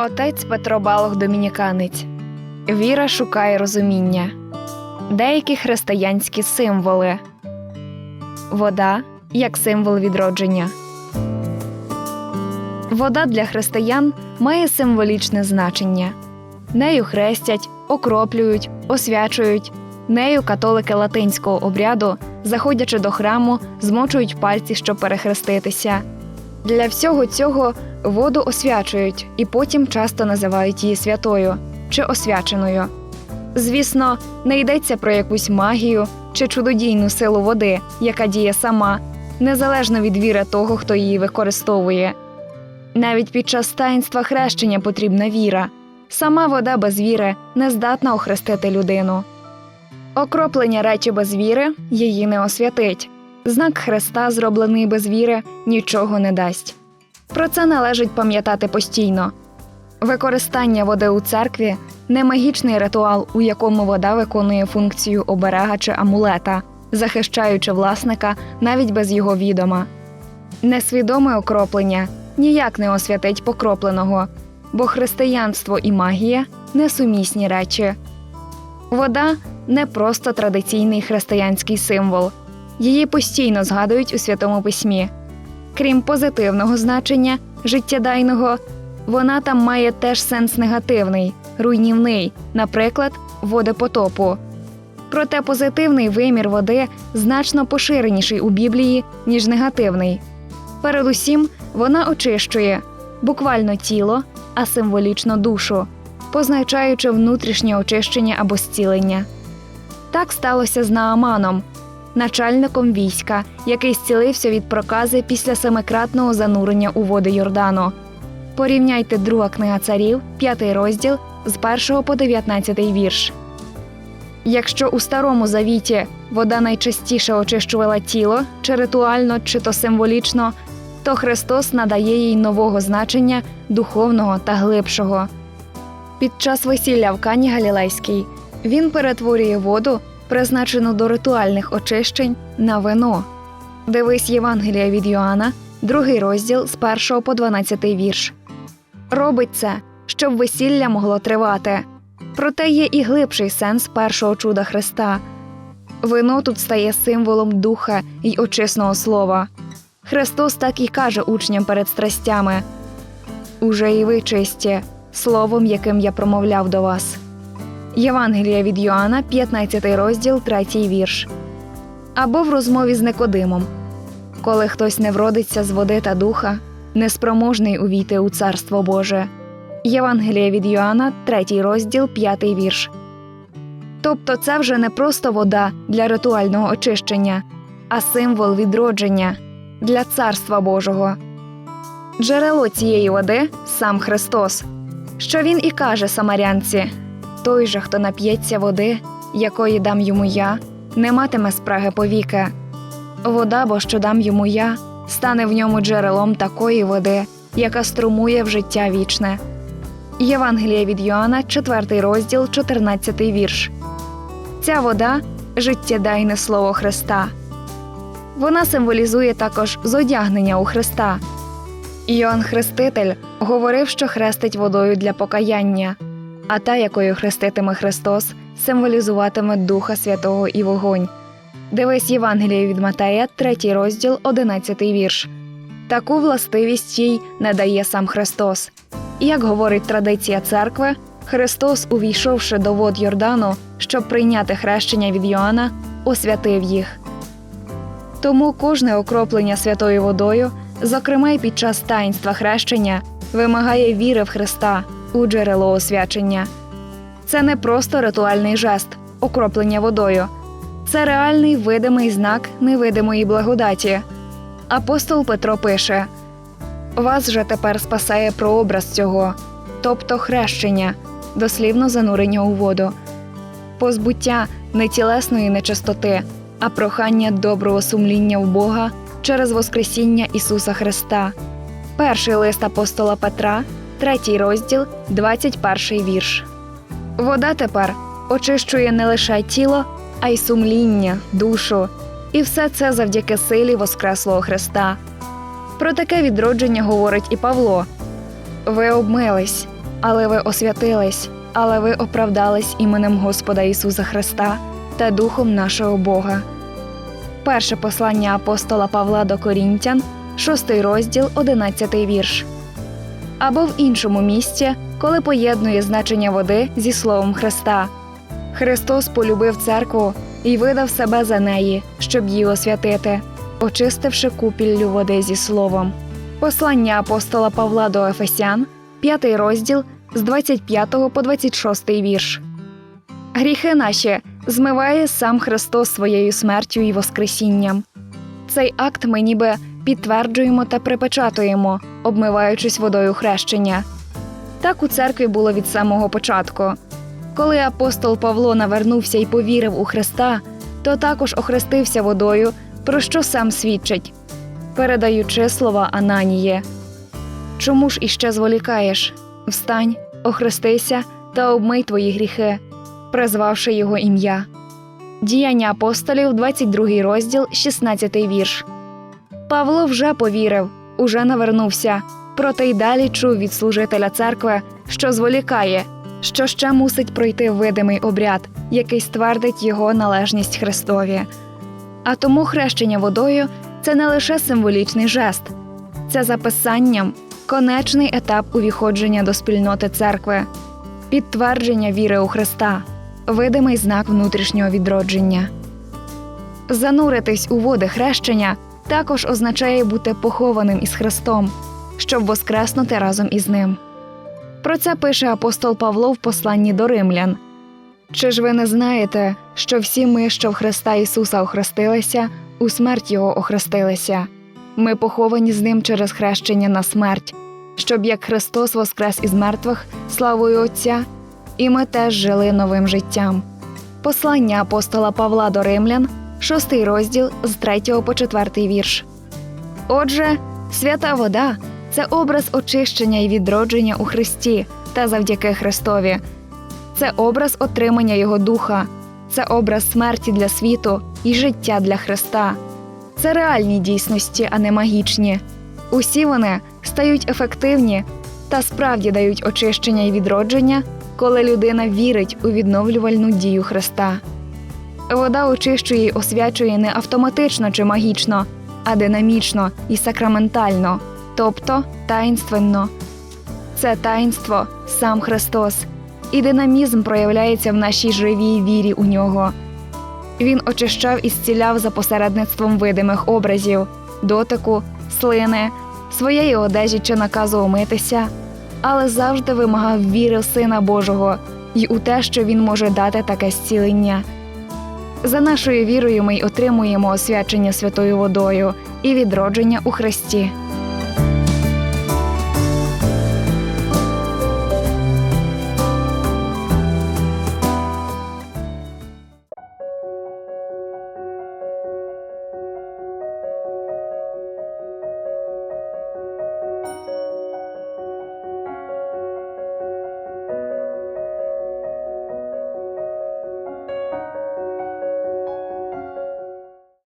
Отець Петро Балох Домініканець. Віра шукає розуміння. Деякі християнські символи. Вода як символ відродження. Вода для християн має символічне значення. Нею хрестять, окроплюють, освячують. Нею католики латинського обряду, заходячи до храму, змочують пальці, щоб перехреститися. Для всього цього воду освячують і потім часто називають її святою чи освяченою. Звісно, не йдеться про якусь магію чи чудодійну силу води, яка діє сама, незалежно від віри того, хто її використовує. Навіть під час таїнства хрещення потрібна віра. Сама вода без віри не здатна охрестити людину. Окроплення речі без віри її не освятить. Знак Христа, зроблений без віри, нічого не дасть. Про це належить пам'ятати постійно. Використання води у церкві не магічний ритуал, у якому вода виконує функцію оберега чи амулета, захищаючи власника навіть без його відома. Несвідоме окроплення ніяк не освятить покропленого, бо християнство і магія несумісні речі. Вода не просто традиційний християнський символ, її постійно згадують у святому письмі. Крім позитивного значення, життєдайного, вона там має теж сенс негативний, руйнівний, наприклад, водопотопу. Проте позитивний вимір води значно поширеніший у Біблії, ніж негативний. Передусім, вона очищує буквально тіло, а символічно душу, позначаючи внутрішнє очищення або зцілення. Так сталося з Нааманом, начальником війська, який зцілився від прокази після семикратного занурення у води Йордану. Порівняйте друга книга царів, п'ятий розділ з 1 по 19 вірш. Якщо у старому завіті вода найчастіше очищувала тіло, чи ритуально, чи то символічно, то Христос надає їй нового значення духовного та глибшого. Під час весілля в Кані Галілейській він перетворює воду, призначену до ритуальних очищень, на вино. Дивись Євангелія від Йоанна, другий розділ з 1 по 12 вірш. Робить це, щоб весілля могло тривати. Проте є і глибший сенс першого чуда Христа. Вино тут стає символом духа й очисного слова. Христос так і каже учням перед страстями: Уже і ви чисті, словом, яким я промовляв до вас. Євангелія від Йоанна, 15 розділ, 3 вірш. Або в розмові з Никодимом. Коли хтось не вродиться з води та духа, неспроможний увійти у Царство Боже. Євангелія від Йоанна, 3 розділ, 5 вірш. Тобто це вже не просто вода для ритуального очищення, а символ відродження для Царства Божого. Джерело цієї води сам Христос, що він і каже самарянці той же, хто нап'ється води, якої дам йому я, не матиме спраги повіки. Вода, бо що дам йому я, стане в ньому джерелом такої води, яка струмує в життя вічне. Євангелія від Йоанна, 4 розділ, 14 вірш. Ця вода життєдайне слово Христа. Вона символізує також зодягнення у Христа. Йоанн Хреститель говорив, що хрестить водою для покаяння, а та, якою хреститиме Христос, символізуватиме Духа Святого і вогонь. Дивись Євангеліє від Матея, 3 розділ, 11 вірш. Таку властивість їй надає сам Христос. Як говорить традиція церкви, Христос, увійшовши до вод Йордану, щоб прийняти хрещення від Йоанна, освятив їх. Тому кожне окроплення святою водою, зокрема й під час таїнства хрещення, вимагає віри в Христа у джерело освячення. Це не просто ритуальний жест, окроплення водою, це реальний видимий знак невидимої благодаті. Апостол Петро пише: Вас же тепер спасає прообраз цього, тобто хрещення, дослівно занурення у воду, позбуття не тілесної нечистоти, а прохання доброго сумління в Бога через Воскресіння Ісуса Христа. Перший лист апостола Петра, третій розділ, 21 вірш. Вода тепер очищує не лише тіло, а й сумління, душу, і все це завдяки силі Воскреслого Христа. Про таке відродження говорить і Павло. Ви обмились, але ви освятились, але ви оправдались іменем Господа Ісуса Христа та Духом нашого Бога. Перше послання апостола Павла до Корінтян, 6 розділ, 11 вірш. Або в іншому місці, коли поєднує значення води зі словом Христа. Христос полюбив церкву і видав себе за неї, щоб її освятити, очистивши купіллю води зі словом. Послання апостола Павла до Ефесян, 5 розділ з 25 по 26 вірш. Гріхи наші змиває сам Христос своєю смертю і Воскресінням. Цей акт ми ніби підтверджуємо та припечатуємо, обмиваючись водою хрещення. Так у церкві було від самого початку. Коли апостол Павло навернувся і повірив у Христа, то також охрестився водою, про що сам свідчить, передаючи слова Ананії. Чому ж іще зволікаєш? Встань, охрестися та обмий твої гріхи, призвавши його ім'я. Діяння апостолів, 22 розділ, 16 вірш. Павло вже повірив, уже навернувся, проте й далі чув від служителя церкви, що зволікає, що ще мусить пройти видимий обряд, який ствердить його належність Христові. А тому хрещення водою це не лише символічний жест, це записанням конечний етап увіходження до спільноти церкви, підтвердження віри у Христа, видимий знак внутрішнього відродження. Зануритись у води хрещення також означає бути похованим із Христом, щоб воскреснути разом із ним. Про це пише апостол Павло в посланні до римлян. Чи ж ви не знаєте, що всі ми, що в Христа Ісуса охрестилися, у смерть Його охрестилися? Ми поховані з ним через хрещення на смерть, щоб як Христос воскрес із мертвих славою Отця, і ми теж жили новим життям. Послання апостола Павла до римлян, 6 розділ з 3 по 4 вірш. Отже, свята вода це образ очищення і відродження у Христі та завдяки Христові. Це образ отримання Його духа, це образ смерті для світу і життя для Христа. Це реальні дійсності, а не магічні. Усі вони стають ефективні та справді дають очищення і відродження, коли людина вірить у відновлювальну дію Христа. Вода очищує й освячує не автоматично чи магічно, а динамічно і сакраментально, тобто таїнственно. Це таїнство сам Христос, і динамізм проявляється в нашій живій вірі у нього. Він очищав і зціляв за посередництвом видимих образів, дотику, слини, своєї одежі чи наказу омитися, але завжди вимагав віри в Сина Божого і у те, що він може дати таке зцілення. За нашою вірою ми й отримуємо освячення святою водою і відродження у Христі.